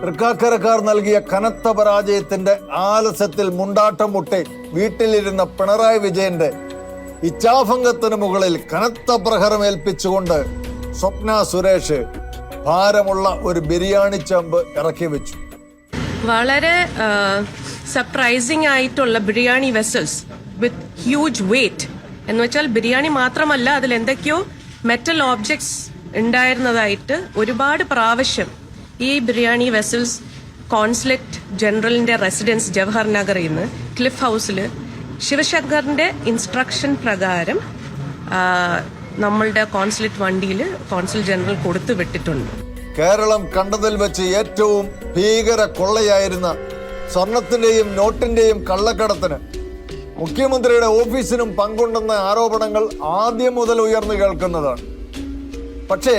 തൃക്കാക്കരക്കാർ നൽകിയ കനത്ത പരാജയത്തിന്റെ ആലസ്യത്തിൽ മുണ്ടാട്ടം മുട്ടി വീട്ടിലിരുന്ന പിണറായി വിജയന്റെ ഇച്ഛാഭംഗത്തിന് മുകളിൽ കനത്ത പ്രഹരമേൽപ്പിച്ചുകൊണ്ട് സ്വപ്ന സുരേഷ് ഭാരമുള്ള ഒരു ബിരിയാണി ചമ്പ് ഇറക്കി വെച്ചു. വളരെ സർപ്രൈസിംഗ് ആയിട്ടുള്ള biryani vessels with huge weight എന്ന് വെച്ചാൽ ബിരിയാണി മാത്രമല്ല അതിൽ എന്തൊക്കെയോ മെറ്റൽ ഓബ്ജക്ട്സ് ഉണ്ടായിരുന്നതായിട്ട് ഒരുപാട് പ്രാവശ്യം ഈ ബിരിയാണി വെസൽസ് കോൺസുലേറ്റ് ജനറലിന്റെ റെസിഡൻസ് ജവഹർ നഗറിൽ നിന്ന് ക്ലിഫ് ഹൗസിൽ ശിവശങ്കറിന്റെ ഇൻസ്ട്രക്ഷൻ പ്രകാരം നമ്മളുടെ കോൺസുലേറ്റ് വണ്ടിയിൽ കോൺസുൽ ജനറൽ കൊടുത്തു വിട്ടിട്ടുണ്ട്. കേരളം കണ്ടതിൽ വെച്ച് ഏറ്റവും ഭീകര കൊള്ളയായിരുന്ന സ്വർണത്തിന്റെയും നോട്ടിന്റെയും കള്ളക്കടത്തിന് മുഖ്യമന്ത്രിയുടെ ഓഫീസിനും പങ്കുണ്ടെന്ന ആരോപണങ്ങൾ ആദ്യം മുതൽ ഉയർന്നു കേൾക്കുന്നതാണ്. പക്ഷേ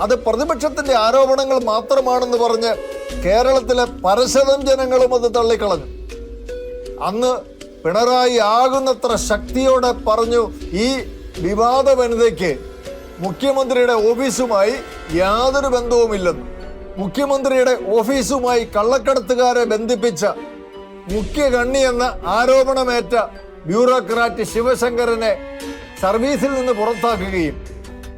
അത് പ്രതിപക്ഷത്തിന്റെ ആരോപണങ്ങൾ മാത്രമാണെന്ന് പറഞ്ഞ് കേരളത്തിലെ പരശതം ജനങ്ങളും അത് തള്ളിക്കളഞ്ഞു. അന്ന് പിണറായി ആകുന്നത്ര ശക്തിയോടെ പറഞ്ഞു ഈ വിവാദ വനിതയ്ക്ക് മുഖ്യമന്ത്രിയുടെ ഓഫീസുമായി യാതൊരു ബന്ധവുമില്ലെന്ന്. മുഖ്യമന്ത്രിയുടെ ഓഫീസുമായി കള്ളക്കടത്തുകാരെ ബന്ധിപ്പിച്ച മുഖ്യ കണ്ണി എന്ന ആരോപണമേറ്റ ബ്യൂറോക്രാറ്റ് ശിവശങ്കരനെ സർവീസിൽ നിന്ന് പുറത്താക്കുകയും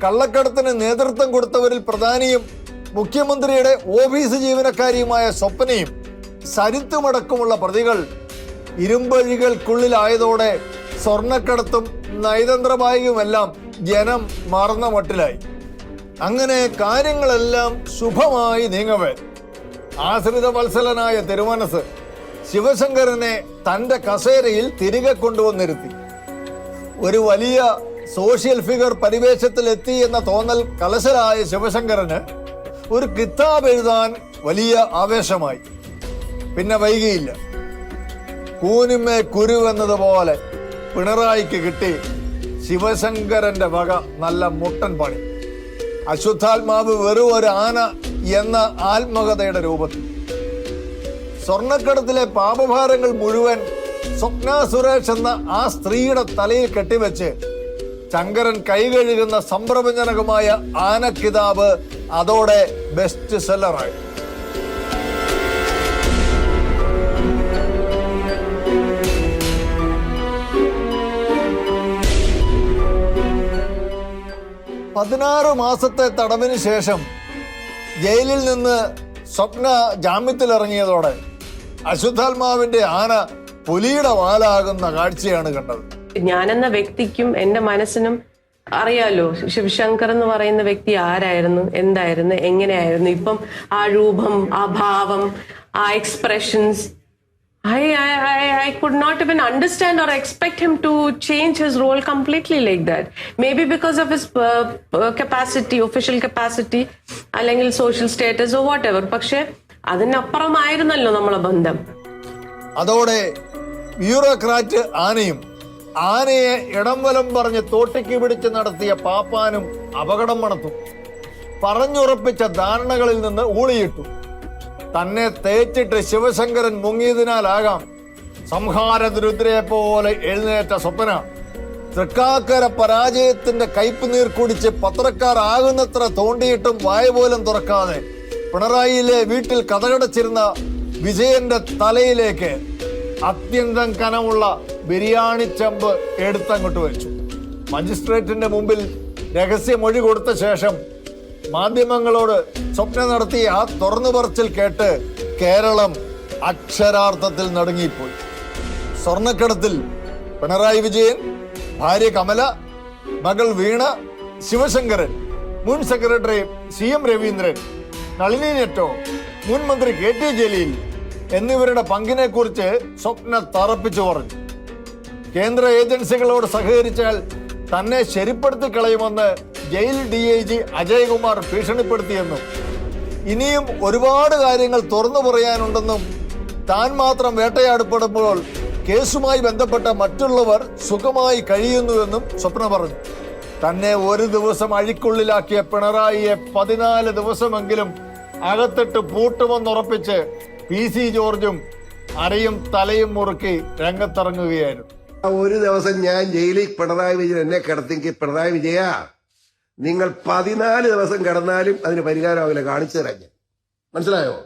കള്ളക്കടത്തിന് നേതൃത്വം കൊടുത്തവരിൽ പ്രധാനിയും മുഖ്യമന്ത്രിയുടെ ഓഫീസ് ജീവനക്കാരിയുമായ സ്വപ്നയും സരിത്തുമടക്കമുള്ള പ്രതികൾ ഇരുമ്പഴികൾക്കുള്ളിലായതോടെ സ്വർണക്കടത്തും നയതന്ത്രമായുമെല്ലാം ജനം മറന്ന മട്ടിലായി. അങ്ങനെ കാര്യങ്ങളെല്ലാം ശുഭമായി നീങ്ങവേ. ആശ്രിത വത്സലനായ തിരുമനസ് ശിവശങ്കരനെ തന്റെ കസേരയിൽ തിരികെ കൊണ്ടുവന്നിരുത്തി. ഒരു വലിയ സോഷ്യൽ ഫിഗർ പരിവേഷത്തിൽ എത്തി എന്ന തോന്നൽ കലശരായ ശിവശങ്കരന് ഒരു കിതാബ് എഴുതാൻ വലിയ ആവേശമായി. പിന്നെ വൈകിയില്ല. കൂനിമേ കുരുവെന്നതുപോലെ പിണറായിക്ക് കിട്ടി ശിവശങ്കരന്റെ വക നല്ല മുട്ടൻ പണി. അശുദ്ധാത്മാവ് വെറും ഒരു ആന എന്ന ആത്മകഥയുടെ രൂപത്തിൽ. സ്വർണക്കടത്തിലെ പാപഭാരങ്ങൾ മുഴുവൻ സ്വപ്ന സുരേഷ് എന്ന ആ സ്ത്രീയുടെ തലയിൽ കെട്ടിവെച്ച് ശങ്കരൻ കൈകഴുകുന്ന സംഭ്രമജനകമായ ആനക്കിതാബ് അതോടെ ബെസ്റ്റ് സെല്ലറായി പതിനാറ് മാസത്തെ തടവിന് ശേഷം ജയിലിൽ നിന്ന് സ്വപ്ന ജാമ്യത്തിലിറങ്ങിയതോടെ അശ്വത്ഥാത്മാവിന്റെ ആന പുലിയുടെ വാലാകുന്ന കാഴ്ചയാണ് കണ്ടത്. ഞാനെന്ന വ്യക്തിക്കും എന്റെ മനസ്സിനും അറിയാലോ. ശിവശങ്കർ എന്ന് പറയുന്ന വ്യക്തി ആരായിരുന്നു? എന്തായിരുന്നു? എങ്ങനെയായിരുന്നു? ഇപ്പം ആ രൂപം ആ ഭാവം ആ expressions I I I could not even understand or expect him to change his role completely like that may be because of his capacity official capacity അല്ലെങ്കിൽ സോഷ്യൽ സ്റ്റേറ്റസ് വാട്ട് എവർ പക്ഷെ അതിനപ്പുറമായിരുന്നല്ലോ നമ്മളെ ബന്ധം. അതോടെ ബ്യൂറോക്രാറ്റ് ആനയും ആനയെ ഇടംവലം പറഞ്ഞ് തോട്ടിക്ക് പിടിച്ച് നടത്തിയ പാപ്പാനും അപകടം മണത്തു. പറഞ്ഞുറപ്പിച്ച ധാരണകളിൽ നിന്ന് ഊളിയിട്ടു. തന്നെ തേച്ചിട്ട് ശിവശങ്കരൻ മുങ്ങിയതിനാലാകാം സംഹാര ദുരുദ്രയെ പോലെ എഴുന്നേറ്റ സ്വപ്ന. തൃക്കാക്കര പരാജയത്തിന്റെ കയ്പ് നീർ കുടിച്ച് പത്രക്കാർ ആകുന്നത്ര തോണ്ടിയിട്ടും വായ പോലും തുറക്കാതെ പിണറായിയിലെ വീട്ടിൽ കഥകടച്ചിരുന്ന വിജയന്റെ തലയിലേക്ക് അത്യന്തം കനമുള്ള ബിരിയാണി ചെമ്പ് എടുത്തങ്ങോട്ട് വെച്ചു. മജിസ്ട്രേറ്റിന്റെ മുമ്പിൽ രഹസ്യമൊഴി കൊടുത്ത ശേഷം മാധ്യമങ്ങളോട് സ്വപ്നം നടത്തി ആ തുറന്നു പറച്ചിൽ കേട്ട് കേരളം അക്ഷരാർത്ഥത്തിൽ നടുങ്ങിപ്പോയി. സ്വർണക്കടത്തിൽ പിണറായി വിജയൻ ഭാര്യ കമല മകൾ വീണ ശിവശങ്കരൻ മുൻ secretary C M Raveendran Nalini Netto മുൻ മന്ത്രി കെ ടി ജലീൽ എന്നിവരുടെ പങ്കിനെക്കുറിച്ച് സ്വപ്ന തറപ്പിച്ചു പറഞ്ഞു. കേന്ദ്ര ഏജൻസികളോട് സഹകരിച്ചാൽ തന്നെ ശരിപ്പെടുത്തി കളയുമെന്ന് jail D I G Ajaykumar ഭീഷണിപ്പെടുത്തിയെന്നും ഇനിയും ഒരുപാട് കാര്യങ്ങൾ തുറന്നു പറയാനുണ്ടെന്നും താൻ മാത്രം വേട്ടയാടപ്പെടുമ്പോൾ കേസുമായി ബന്ധപ്പെട്ട മറ്റുള്ളവർ സുഖമായി കഴിയുന്നുവെന്നും സ്വപ്ന പറഞ്ഞു. തന്നെ ഒരു ദിവസം അഴിക്കുള്ളിലാക്കിയ പിണറായിയെ പതിനാല് ദിവസമെങ്കിലും അകത്തിട്ട് പൂട്ടുമെന്നുറപ്പിച്ച് പി സി ജോർജും അരയും തലയും മുറുക്കി രംഗത്തിറങ്ങുകയായിരുന്നു. ഒരു ദിവസം ഞാൻ ജയിലിൽ പിണറായി വിജയൻ എന്നെ കിടത്തിക്ക് പിണറായി വിജയ. നിങ്ങൾ പതിനാല് ദിവസം കിടന്നാലും അതിന് പരിഹാരമാകില്ല കാണിച്ചു തരാം ഞാൻ. മനസ്സിലായോ?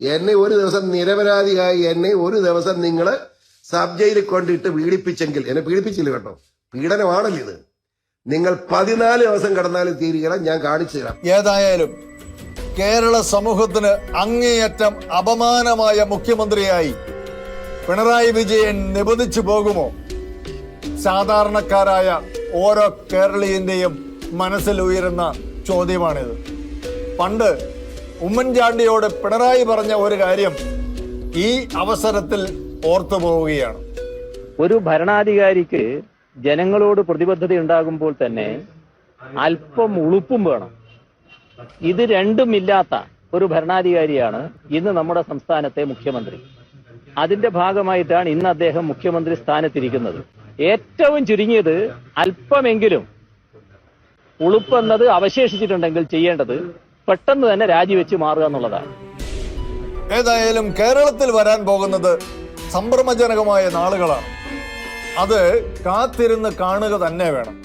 എന്നെ ഒരു ദിവസം നിരപരാധിയായി എന്നെ ഒരു ദിവസം നിങ്ങൾ സബ് ജയിലിൽ കൊണ്ടിട്ട് പീഡിപ്പിച്ചെങ്കിൽ എന്നെ പീഡിപ്പിച്ചില്ല കേട്ടോ. പീഡനമാണല്ലോ ഇത് നിങ്ങൾ പതിനാല് ദിവസം കിടന്നാലും തീരുകയില്ല ഞാൻ കാണിച്ചു തരാം. ഏതായാലും കേരള സമൂഹത്തിന് അങ്ങേയറ്റം അപമാനമായ മുഖ്യമന്ത്രിയായി പിണറായി വിജയൻ നിബന്ധിച്ചു പോകുമോ? സാധാരണക്കാരായ ഓരോ കേരളീയന്റെയും മനസ്സിൽ ഉയരുന്ന ചോദ്യമാണിത്. പണ്ട് ഉമ്മൻചാണ്ടിയോട് പിണറായി പറഞ്ഞ ഒരു കാര്യം ഈ അവസരത്തിൽ ഓർത്തു പോവുകയാണ്. ഒരു ഭരണാധികാരിക്ക് ജനങ്ങളോട് പ്രതിബദ്ധത ഉണ്ടാകുമ്പോൾ തന്നെ അല്പം ഉളുപ്പും വേണം. ഇത് രണ്ടുമില്ലാത്ത ഒരു ഭരണാധികാരിയാണ് ഇന്ന് നമ്മുടെ സംസ്ഥാനത്തെ മുഖ്യമന്ത്രി. അതിന്റെ ഭാഗമായിട്ടാണ് ഇന്ന് അദ്ദേഹം മുഖ്യമന്ത്രി സ്ഥാനത്തിരിക്കുന്നത്. ഏറ്റവും ചുരുങ്ങിയത് അല്പമെങ്കിലും ഉളുപ്പെന്നത് അവശേഷിച്ചിട്ടുണ്ടെങ്കിൽ ചെയ്യേണ്ടത് പെട്ടെന്ന് തന്നെ രാജിവെച്ച് മാറുക എന്നുള്ളതാണ്. ഏതായാലും കേരളത്തിൽ വരാൻ പോകുന്നത് സംഭ്രമജനകമായ നാളുകളാണ്. അത് കാത്തിരുന്ന് കാണുക തന്നെ വേണം.